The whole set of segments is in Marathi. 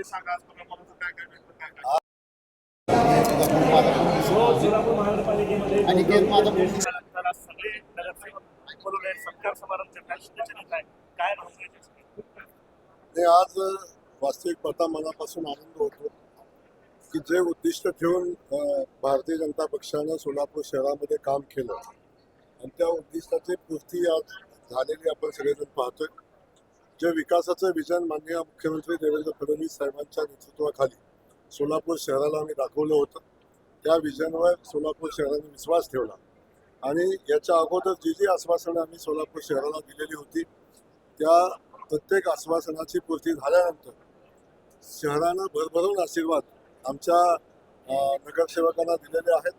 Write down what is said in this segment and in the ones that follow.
ते सांगा आज काय काय वास्तविक पाहता मनापासून आनंद होतो की जे उद्दिष्ट ठेवून भारतीय जनता पक्षानं सोलापूर शहरामध्ये काम केलं आणि त्या उद्दिष्टाची पूर्ती आज झालेली आपण सगळेजण पाहतोय. जे विकासाचं विजन माननीय मुख्यमंत्री देवेंद्र फडणवीस साहेबांच्या नेतृत्वाखाली सोलापूर शहराला आम्ही दाखवलं होतं. त्या विजनवर सोलापूर शहराने विश्वास ठेवला. आणि याच्या अगोदर जी जी आश्वासनं आम्ही सोलापूर शहराला दिलेली होती त्या प्रत्येक आश्वासनाची पूर्ती झाल्यानंतर शहरानं भरभरून आशीर्वाद आमच्या नगरसेवकांना दिलेले आहेत.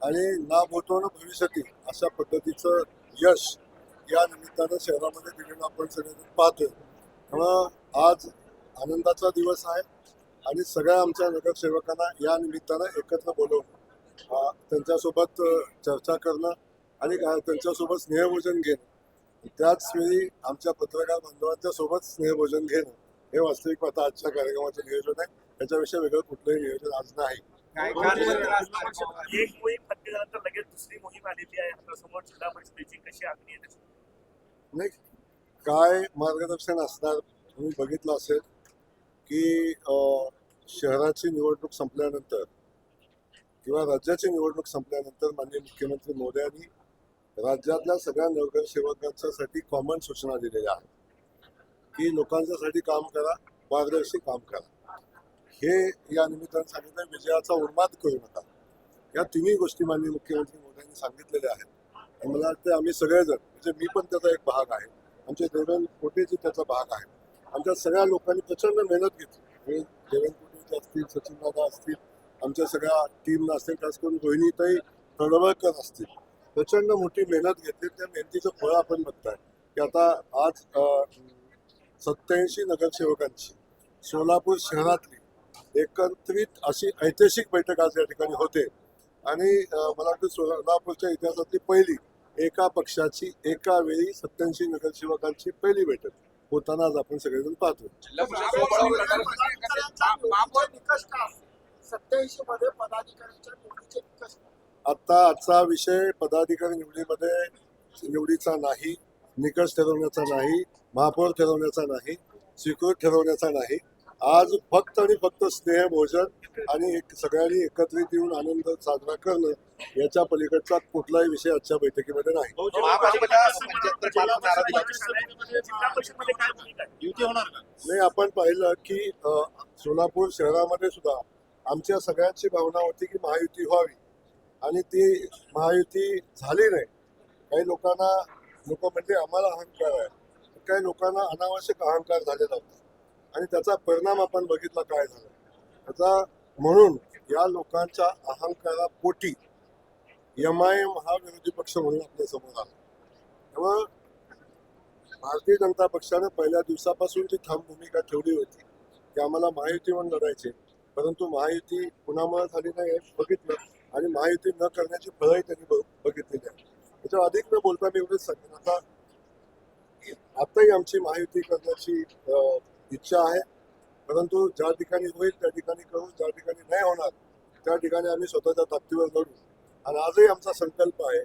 आणि ना बोलतो भविष्यातील अशा पद्धतीचं यश या निमित्तानं शहरामध्ये दिलेलं आपण सगळेजण पाहतोय. त्यामुळं आज आनंदाचा दिवस आहे आणि सगळ्या आमच्या नगरसेवकांना या निमित्तानं एकत्र बोलवून अ, त्यांच्यासोबत चर्चा करणं आणि त्यांच्यासोबत स्नेहभोजन घेणं. त्याच वेळी आमच्या पत्रकार बांधवांच्या सोबत स्नेहभोजन घेणं हे वास्तविक आता आजच्या कार्यक्रमाचं नियोजन आहे. त्याच्याविषयी वेगळं कुठलंही नियोजन आज नाही. एक मोहीम फत्ते झाल्यानंतर लगेच दुसरी मोहीम आलेली आहे. आता समोर जिल्हा परिषदेची कशी आखणी आहे त्याची? नाही काय मार्गदर्शन असणार तुम्ही बघितलं असेल की अं, शहराची निवडणूक संपल्यानंतर किंवा राज्याची निवडणूक संपल्यानंतर माननीय मुख्यमंत्री मोदयांनी राज्यातल्या सगळ्या नगरसेवकांच्यासाठी कॉमन सूचना दिलेल्या आहेत की लोकांच्यासाठी काम करा पारदर्शी काम करा. हे या निमित्तानं सांगितलं विजयाचा उन्माद करू नका. या तिन्ही गोष्टी माननीय मुख्यमंत्री मोदयांनी सांगितलेल्या आहेत. मला वाटतं आम्ही सगळेजण म्हणजे मी पण त्याचा एक भाग आहे. आमचे देवेंद्र कोटेजी त्याचा भाग आहे. आमच्या सगळ्या लोकांनी प्रचंड मेहनत घेतली. देवेंद्र कोटेजी असतील सचिन दादा असतील आमच्या सगळ्या टीमला असतील खास करून रोहिणीताई तडवळकर असतील. प्रचंड मोठी मेहनत घेतली. त्या मेहनतीचं फळ आपण बघताय. की आता आज सत्याऐंशी नगरसेवकांची सोलापूर शहरातली एकत्रित अशी ऐतिहासिक बैठक आज या ठिकाणी होते. आणि मला वाटतं सोलापूरच्या इतिहासातली पहिली एका पक्षाची एका वेळी सत्याऐंशी नगरसेवकांची पहिली बैठक होताना आज आपण सगळेजण पाहतो? आता आजचा विषय पदाधिकारी निवडीमध्ये निवडीचा नाही निकष ठरवण्याचा नाही महापौर ठरवण्याचा नाही स्वीकृत ठरवण्याचा नाही. आज फक्त आणि फक्त स्नेहभोजन आणि एक सगळ्यांनी एकत्रित येऊन आनंद साजरा करणं याच्या पलीकडचा कुठलाही विषय आजच्या बैठकीमध्ये नाही. का? नाही आपण पाहिलं की सोलापूर शहरामध्ये सुद्धा आमच्या सगळ्यांची भावना होती की महायुती व्हावी. आणि ती महायुती झाली नाही. काही लोकांना लोक म्हणजे आम्हाला अहंकार आहे. काही लोकांना अनावश्यक अहंकार झालेला होता. आणि त्याचा परिणाम आपण बघितला काय झाला. त्याचा म्हणून या लोकांच्या अहंकारापोटी एम आय एम हा विरोधी पक्ष म्हणून आपल्यासमोर आला. तेव्हा भारतीय जनता पक्षाने पहिल्या दिवसापासून ती ठाम भूमिका ठेवली होती की आम्हाला महायुती म्हणून लढायचे परंतु महायुती कुणामुळे झाली नाही हे बघितलं आणि महायुती न करण्याची फळही त्यांनी बघ- बघितलेली आहे. त्याच्यावर अधिक न बोलता मी एवढेच सांगेन. आता आताही आमची महायुती करण्याची अं, इच्छा आहे. परंतु ज्या ठिकाणी होईल त्या ठिकाणी करू. ज्या ठिकाणी नाही होणार त्या ठिकाणी आम्ही स्वतःच्या ताकदीवर लढू. आणि आजही आमचा संकल्प आहे.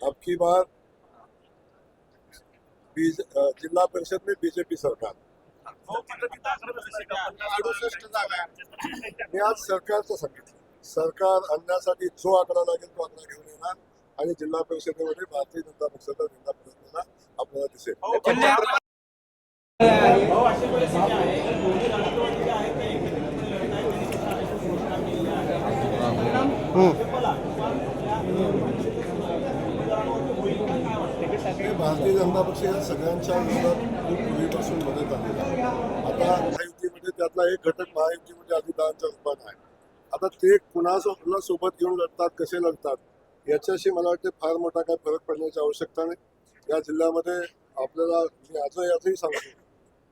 आपकी बार बीज जिल्हा परिषद में बीजेपी सरकार. अडुसष्ट जागा मी आज सरकारचं सांगितलं. सरकार आणण्यासाठी जो आकडा लागेल तो आकडा घेऊन येणार. आणि जिल्हा परिषदेमध्ये भारतीय जनता पक्षाचा झेंडा फडकताना आपल्याला दिसेल. हो, भारतीय जनता पक्ष या सगळ्यांच्या विरोधात खूप पूर्वीपासून मदत आलेला आहे. आता महायुतीमध्ये त्यातला एक घटक महायुतीमध्ये अजितदादांच्या रूपात आहे आता ते कुणासोबत सोबत घेऊन लढतात कसे लढतात याच्याशी मला वाटते फार मोठा काय फरक पडण्याची आवश्यकता नाही. या जिल्ह्यामध्ये आपल्याला मी आजही आजही सांगतो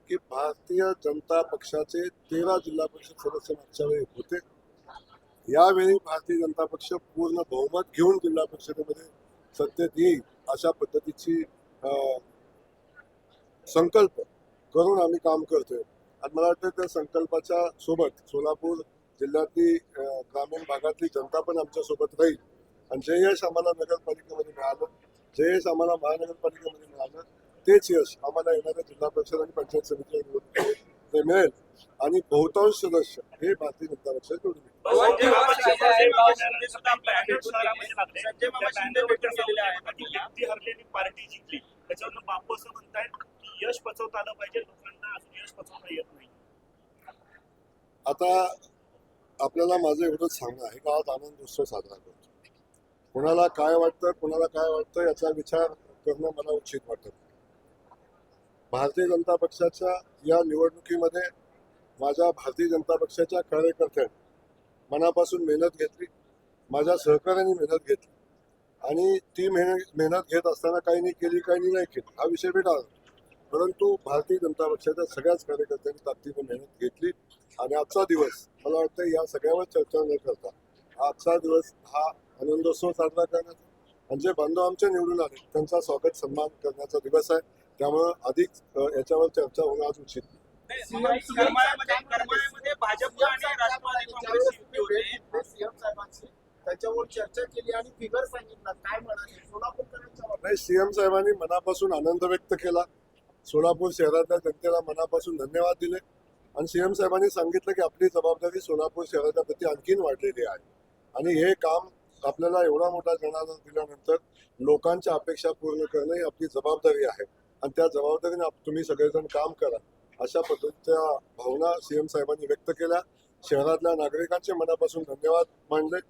की भारतीय जनता पक्षाचे तेरा जिल्हा परिषद सदस्य मागच्या वेळी होते. यावेळी भारतीय जनता पक्ष पूर्ण बहुमत घेऊन जिल्हा परिषदेमध्ये सत्तेत येईल अशा पद्धतीची संकल्प करून आम्ही काम करतोय. आणि मला वाटतं त्या संकल्पाच्या सोबत सोलापूर जिल्ह्यातली ग्रामीण भागातली जनता पण आमच्यासोबत राहील. आणि जे यश आम्हाला नगरपालिकेमध्ये मिळालं जे यश आम्हाला महानगरपालिकेमध्ये मिळालं तेच यश आम्हाला येणाऱ्या जिल्हा परिषद आणि पंचायत निवडणुकीत ते मिळेल. आणि बहुतांश सदस्य हे भारतीय जनता पक्षात येत नाही. आता आपल्याला माझं एवढंच सांगणं आहे का आज आनंद उत्सव साजरा करतो. कोणाला काय वाटतं कोणाला काय वाटतं याचा विचार करणं मला उचित वाटत. भारतीय जनता पक्षाच्या या निवडणुकीमध्ये माझ्या भारतीय जनता पक्षाच्या कार्यकर्त्यांनी मनापासून मेहनत घेतली माझ्या सहकाऱ्यांनी मेहनत घेतली आणि ती मेहनत मेहनत घेत असताना काहींनी केली काहींनी नाही केली हा विषय भेटा परंतु भारतीय जनता पक्षाच्या सगळ्याच कार्यकर्त्यांनी ताकदीने मेहनत घेतली आणि आजचा दिवस मला वाटतं या सगळ्यावर चर्चा न करता आजचा दिवस हा आनंदोत्सव साजरा करण्याचा म्हणजे बांधव आमचे निवडून आले त्यांचा स्वागत सन्मान करण्याचा दिवस आहे. त्यामुळं अधिक याच्यावर चर्चा होणं आज उचित नाही. करमाळ्यामध्ये करमाळ्यामध्ये भाजप आणि राष्ट्रवादी काँग्रेस युती होते. सीएम साहेबांची त्याच्यावर चर्चा केली आणि फिगर सांगितला. काय म्हणाले? सोलापूरकरांच्या बाबतीत. नाही सीएम साहेबांनी मनापासून आनंद व्यक्त केला. सोलापूर शहरातल्या जनतेला मनापासून धन्यवाद दिले. आणि सीएम साहेबांनी सांगितलं की आपली जबाबदारी सोलापूर शहराच्या प्रती आणखीन वाढलेली आहे. आणि हे काम आपल्याला एवढा मोठा जनाधार दिल्यानंतर लोकांच्या अपेक्षा पूर्ण करणं ही आपली जबाबदारी आहे. आणि त्या जबाबदारीने तुम्ही सगळेजण काम करा. अशा पद्धतीच्या भावना सीएम साहेबांनी व्यक्त केल्या. शहरातल्या नागरिकांचे मनापासून धन्यवाद मानले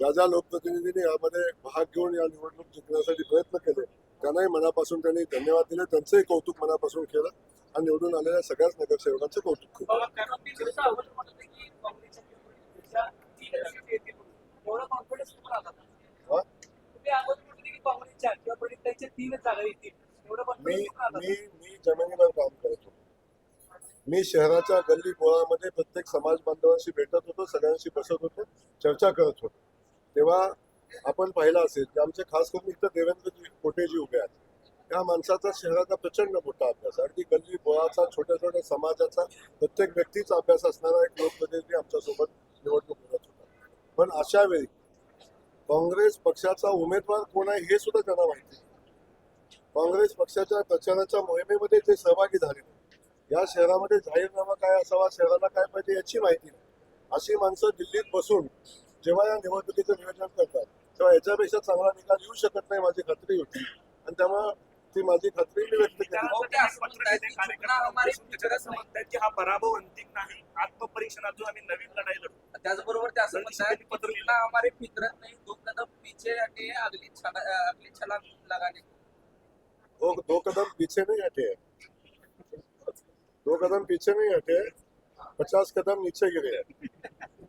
ज्या ज्या लोकप्रतिनिधींनी यामध्ये भाग घेऊन या निवडणूक जिंकण्यासाठी प्रयत्न केले त्यांनाही मनापासून त्यांनी धन्यवाद दिले. त्यांचंही कौतुक मनापासून केलं. आणि निवडून आलेल्या सगळ्याच नगरसेवकांचं कौतुक केलं. मी मी मी जमिनीवर काम करतो. मी शहराच्या गल्ली बोळामध्ये प्रत्येक समाज बांधवांशी भेटत होतो सगळ्यांशी बसत होतो चर्चा करत होतो. तेव्हा आपण पाहिलं असेल की आमचे खास करून इथं देवेंद्रजी कोटेजी उभे आहेत. त्या माणसाचा शहराचा प्रचंड मोठा अभ्यास आहे. अगदी गल्ली बोळाचा छोट्या छोट्या समाजाचा प्रत्येक व्यक्तीचा अभ्यास असणारा एक लोकप्रतिनिधी आमच्यासोबत निवडणूक लढत होता पण अशा वेळी काँग्रेस पक्षाचा उमेदवार कोण आहे हे सुद्धा त्यांना माहिती. काँग्रेस पक्षाच्या प्रचाराच्या मोहिमेमध्ये ते सहभागी झाले. या शहरामध्ये जाहीरनामा काय असावा शहराला काय पाहिजे याची माहिती नाही. अशी माणसं दिल्लीत बसून जेव्हा या निवडणुकीचं नियोजन करतात तेव्हा याच्यापेक्षा चांगला निकाल येऊ शकत नाही माझी खात्री होती. आणि त्यामुळं ती माझी खात्री मी व्यक्त केली. लिहिले हा पराभव अंतिम नाही आत्मपरीक्षण अजून आम्ही नवीन लढाई लढू त्याचबरोबर ते असं म्हणतात पत्र हमारे फितरत नहीं दो कदम पीछे हटे अगली छला अगली छलांग लगाने दो दो कदम पीछे नहीं हटे. दो कदम पीछे नहीं हटे. पचास कदम नीचे गिरे.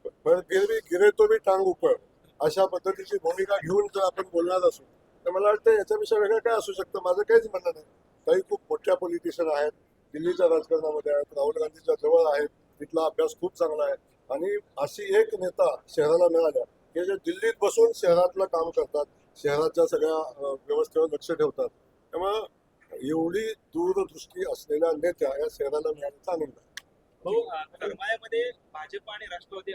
पण पर भी गिरे तो भी टांग ऊपर. अशा पद्धतीची भूमिका घेऊन जर आपण बोलणार असू तर मला वाटतं याच्यापेक्षा वेगळं काय असू शकतं? माझं काहीच म्हणणं नाही. काही खूप मोठ्या पॉलिटिशियन आहेत. दिल्लीच्या राजकारणामध्ये आहेत राहुल गांधीच्या जवळ आहेत. तिथला अभ्यास खूप चांगला आहे. आणि अशी एक नेता शहराला मिळाल्या. की जे दिल्लीत बसून शहरातलं काम करतात शहराच्या सगळ्या व्यवस्थेवर लक्ष ठेवतात त्यामुळं एवढी दूरदृष्टी असलेल्या नेत्या या शहराला मिळाल्याचा आनंद आहे हो, भाऊ करमाळ्यामध्ये भाजप आणि राष्ट्रवादी